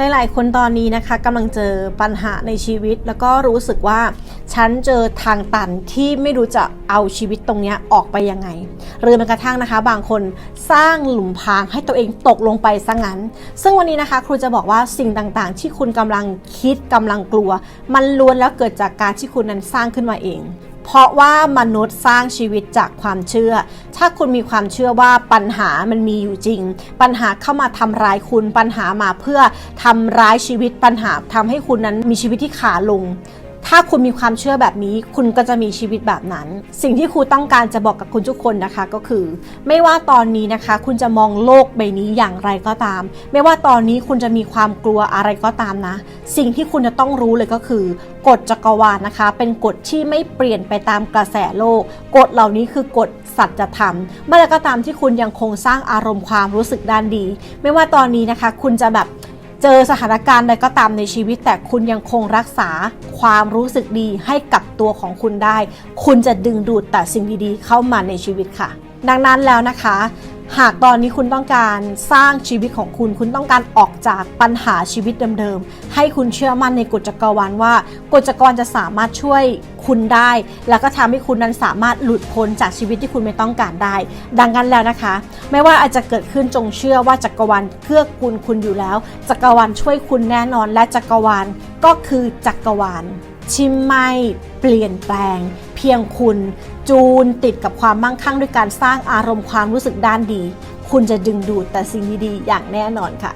หลาย ๆ คนตอนนี้นะคะกำลังเจอปัญหาในชีวิต แล้วก็รู้สึกว่า ฉันเจอทางตันที่ไม่รู้จะเอาชีวิตตรงเนี้ยออกไปยังไง หรือแม้กระทั่งนะคะ บางคนสร้างหลุมพรางให้ตัวเองตกลงไปซะงั้น ซึ่งวันนี้นะคะ ครูจะบอกว่าสิ่งต่างๆ ที่คุณกำลังคิดกำลังกลัว มันล้วนแล้วเกิดจากการที่คุณนั้นสร้างขึ้นมาเอง เพราะว่ามนุษย์สร้างชีวิตจากความเชื่อ ถ้าคุณมีความเชื่อว่าปัญหามันมีอยู่จริง ปัญหาเข้ามาทำร้ายคุณ ปัญหามาเพื่อทำร้ายชีวิต ปัญหาทำให้คุณนั้นมีชีวิตที่ขาลง ถ้าคุณมีความเชื่อแบบนี้ คุณก็จะมีชีวิตแบบนั้น สิ่งที่ครูต้องการจะบอกกับคุณทุกคนนะคะก็คือ ไม่ว่าตอนนี้นะคะ คุณจะมองโลกใบนี้อย่างไรก็ตาม ไม่ว่าตอนนี้คุณจะมีความกลัวอะไรก็ตามนะ สิ่งที่คุณจะต้องรู้เลยก็คือกฎจักรวาลนะคะ เป็นกฎที่ไม่เปลี่ยนไปตามกระแสโลกกฎเหล่านี้คือกฎสัจธรรม เมื่อไรก็ตามที่คุณยังคงสร้างอารมณ์ความรู้สึกด้านดี ไม่ว่าตอนนี้นะคะ คุณจะแบบ เจอสถานการณ์ใดก็ตามในชีวิต แต่คุณยังคงรักษาความรู้สึกดีให้กับตัวของคุณได้ คุณจะดึงดูดแต่สิ่งดีๆเข้ามาในชีวิตค่ะ ดังนั้นแล้วนะคะ หากตอนนี้คุณต้องการสร้างชีวิตของคุณ คุณต้องการออกจากปัญหาชีวิตเดิมๆ ให้คุณเชื่อมั่นในกฎจักรวาลว่ากฎจักรวาลจะสามารถช่วยคุณได้ แล้วก็ทำให้คุณนั้นสามารถหลุดพ้นจากชีวิตที่คุณไม่ต้องการได้ ดังนั้นแล้วนะคะ ไม่ว่าอาจจะเกิดขึ้นจงเชื่อว่าจักรวาลเพื่อคุณคุณอยู่แล้ว จักรวาลช่วยคุณแน่นอน และจักรวาลก็คือจักรวาลที่ไม่เปลี่ยนแปลง เพียงคุณ จูนติดกับความมั่งคั่งด้วยการสร้างอารมณ์ความรู้สึกด้านดี คุณจะดึงดูดแต่สิ่งดีๆอย่างแน่นอนค่ะ